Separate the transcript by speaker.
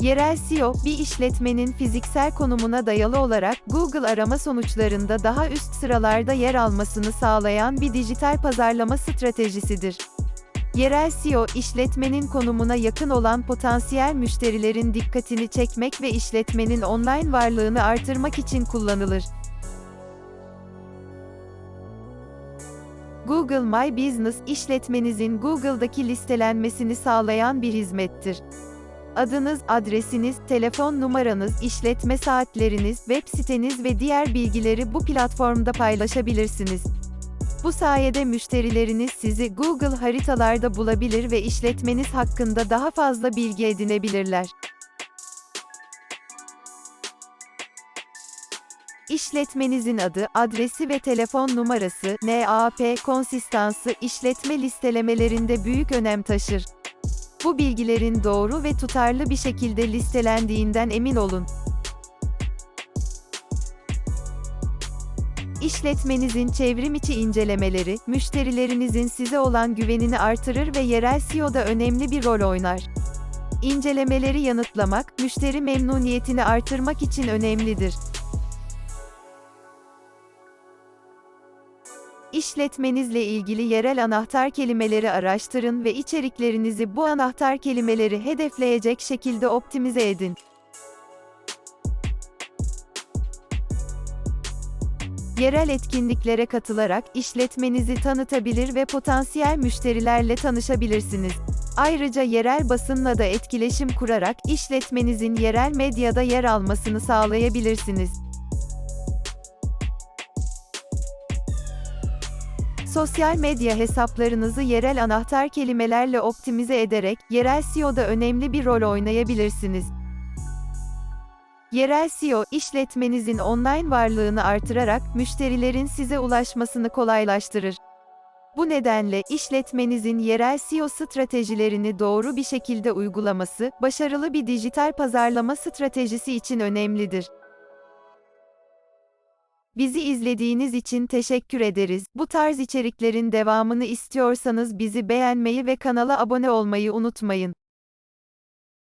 Speaker 1: Yerel SEO, bir işletmenin fiziksel konumuna dayalı olarak Google arama sonuçlarında daha üst sıralarda yer almasını sağlayan bir dijital pazarlama stratejisidir. Yerel SEO, işletmenin konumuna yakın olan potansiyel müşterilerin dikkatini çekmek ve işletmenin online varlığını artırmak için kullanılır. Google My Business, işletmenizin Google'daki listelenmesini sağlayan bir hizmettir. Adınız, adresiniz, telefon numaranız, işletme saatleriniz, web siteniz ve diğer bilgileri bu platformda paylaşabilirsiniz. Bu sayede müşterileriniz sizi Google haritalarda bulabilir ve işletmeniz hakkında daha fazla bilgi edinebilirler. İşletmenizin adı, adresi ve telefon numarası, NAP konsistansı işletme listelemelerinde büyük önem taşır. Bu bilgilerin doğru ve tutarlı bir şekilde listelendiğinden emin olun. İşletmenizin çevrim içi incelemeleri, müşterilerinizin size olan güvenini artırır ve yerel SEO'da önemli bir rol oynar. İncelemeleri yanıtlamak, müşteri memnuniyetini artırmak için önemlidir. İşletmenizle ilgili yerel anahtar kelimeleri araştırın ve içeriklerinizi bu anahtar kelimeleri hedefleyecek şekilde optimize edin. Yerel etkinliklere katılarak işletmenizi tanıtabilir ve potansiyel müşterilerle tanışabilirsiniz. Ayrıca yerel basınla da etkileşim kurarak işletmenizin yerel medyada yer almasını sağlayabilirsiniz. Sosyal medya hesaplarınızı yerel anahtar kelimelerle optimize ederek yerel SEO'da önemli bir rol oynayabilirsiniz. Yerel SEO, işletmenizin online varlığını artırarak müşterilerin size ulaşmasını kolaylaştırır. Bu nedenle işletmenizin yerel SEO stratejilerini doğru bir şekilde uygulaması, başarılı bir dijital pazarlama stratejisi için önemlidir. Bizi izlediğiniz için teşekkür ederiz. Bu tarz içeriklerin devamını istiyorsanız bizi beğenmeyi ve kanala abone olmayı unutmayın.